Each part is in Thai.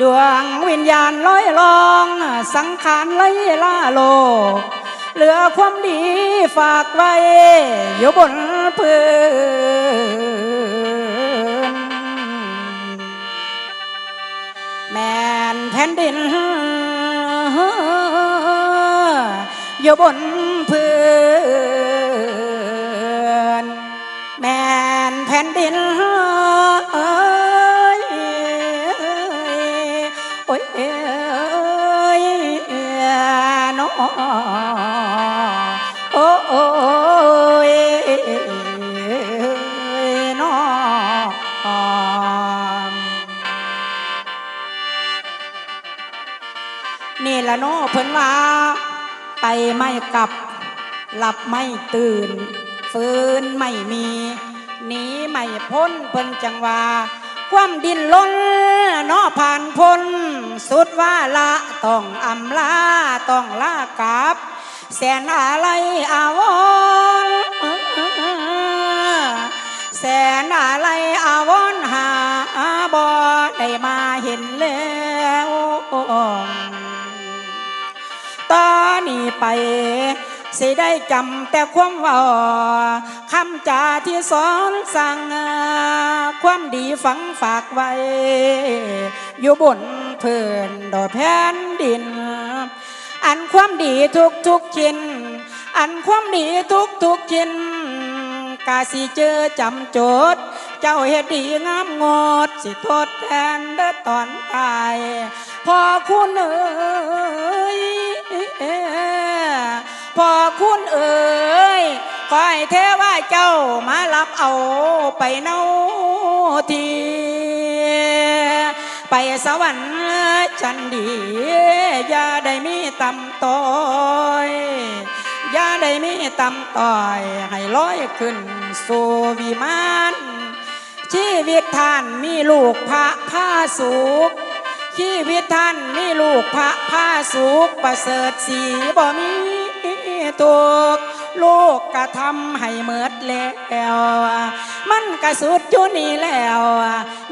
ดวงวิญาณลอยลอง สังขารไหลล่าโลก เหลือความดีฝากไว้ อยู่บนพื้น แม่นแผ่นดิน อยู่บนพื้น ละโนเพิ่นว่า ไปไม่กลับ หลับไม่ตื่น ฟื้นไม่มีหนีไม่พ้นเพิ่นจังว่า ความดินล้นเนอผ่านพ้น สุดว่าละต้องอำลาต้องลากลับ แสนอะไรอาวรแสนอะไรอาวรหาบ่ได้มาเห็นแล้ว ไป สิได้จำแต่ความว่าคำจาที่สอนสั่ง ความดีฝังฝากไว้ อยู่บนพื้นดอกแผ่นดิน อันความดีทุกทุกชิ้น อันความดีทุกทุกชิ้นกาสิเจอจำโจทย์เจ้าเฮ็ดดีงามงด สิทดแทนเด้อตอนตาย พอคุณเอ๋ยพอคุณเอ๋ยขอให้เทว่าเจ้ามารับเอาไปเนาทีไปสวรรค์ฉันดี อย่าได้มีตำต้อยอย่าได้มีตำต่อย ให้ลอยขึ้นสู่วิมานชีวิตท่านมีลูกพระผ้าสุข ชีวิตท่านมีลูกพระผ้าสุขประเสริฐสีบ่มีทุกลูกกระทำให้เมิดแล้ว มันกระสุดอยู่นี่แล้ว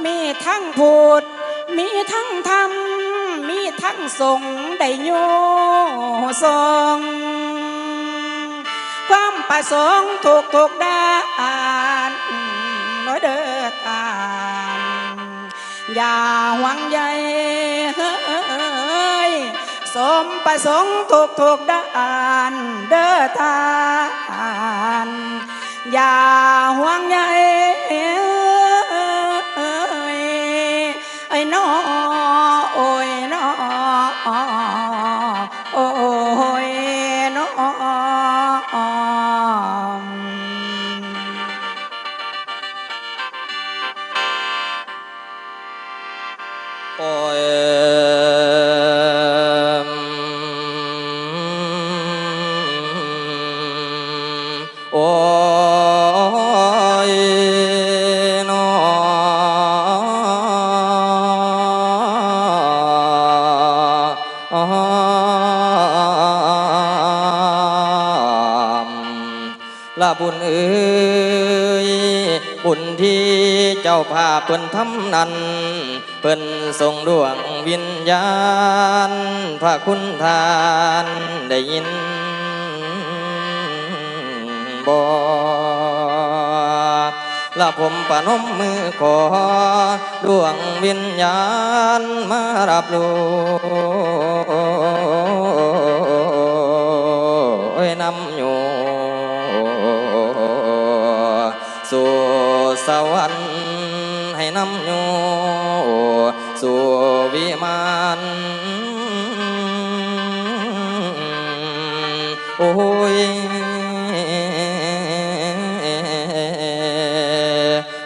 มีทั้งพูด มีทั้งทำมีทั้งทรงได้โยทรงความประสงค์ถูกถูกด้านน้อยเด้อ อย่าหวังใหญ่สมประสงค์ถูกถูกด้านเด้อทาน อย่าหวังใหญ่ บุญเอ้ย บุญที่เจ้าภาพเพิ่นทำนั้น เพิ่นทรงดวงวิญญาณ พระคุณทานได้ยินบ่ละผมปนมมือขอ ดวงวิญญาณมารับรู้นำ สวรรค์ให้นำอยู่สู่วิมานโอ้ย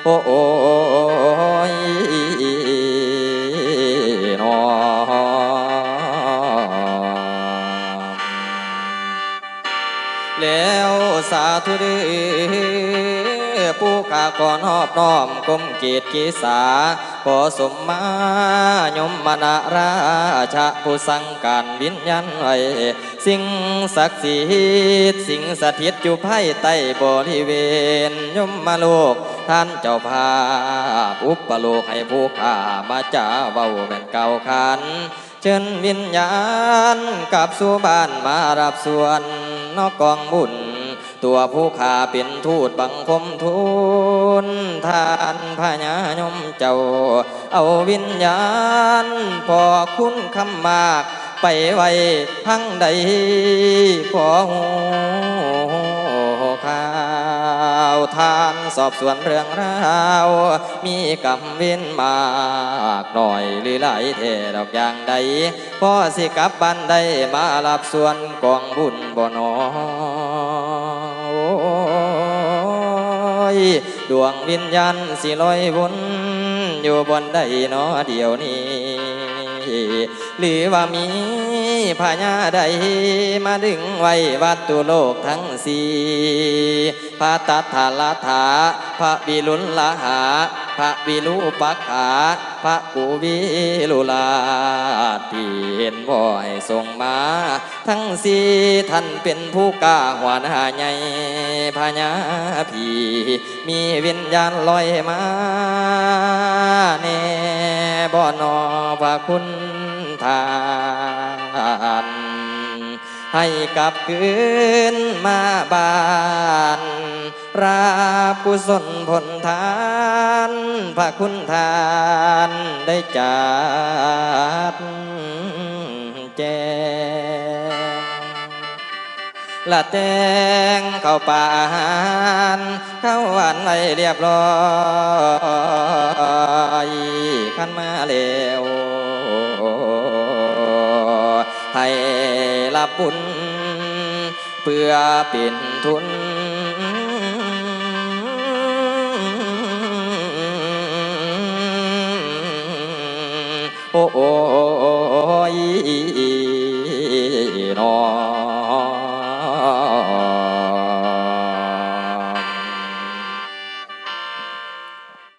โอ้โอ้ยนอแล้วสาธุเด้อ ผู้ข้าก่อนหอบน้อมกรมเกียรติกีสาขอสมมายมมนาราชาผู้สังการวิญญาณไว้สิ่งศักดิ์สิทธิ์สิ่งสถิตอยู่ภายใต้บริเวณยมมาโลกท่านเจ้าภาพอุปโลกให้ผู้ข้ามาจ้าเว้าแม่นเก่าขันเชิญวิญญาณกลับสู่บ้านมารับส่วนนอกกองบุญ ตัวผู้ขาเป็นทูตบังคมทูลทานพญายมเจ้า เอาวิญญาณพอคุณคำมาก ไปไว้พังใดขอหูข่าวทานสอบสวนเรื่องราว มีกรรมวินมากหน่อยหรือหลายเทดอกอย่างใดพ่อสิกลับบ้านได้มารับส่วนกองบุญบ่นอ ยดวงวิญญาณสิลอยวนอยู่บนใดนอเดียวนี้ หรือว่ามี พญาใดมาดึงไว้วัตตุโลกทั้งสี่พระตัทธาลาถาพระวิรุณละหา พระวิรูปักขาพระกูวิลุลาที่เห็นบ่อยส่งมา ทั้งสี่ท่านเป็นผู้กล้าหวานหาใหญ่พญาผีมีวิญญาณลอยมาแน่บ่นอพระคุณ ทาน ให้กลับคืนมาบ้านราบกุศลผลทานพระคุณทานได้จัดแจงละแตงเข้าป่าอาหาร เข้าหวานไว้เรียบร้อยขันมาเร็วให้รับบุญเพื่อเป็นทุนโอ้โอ้ยนอ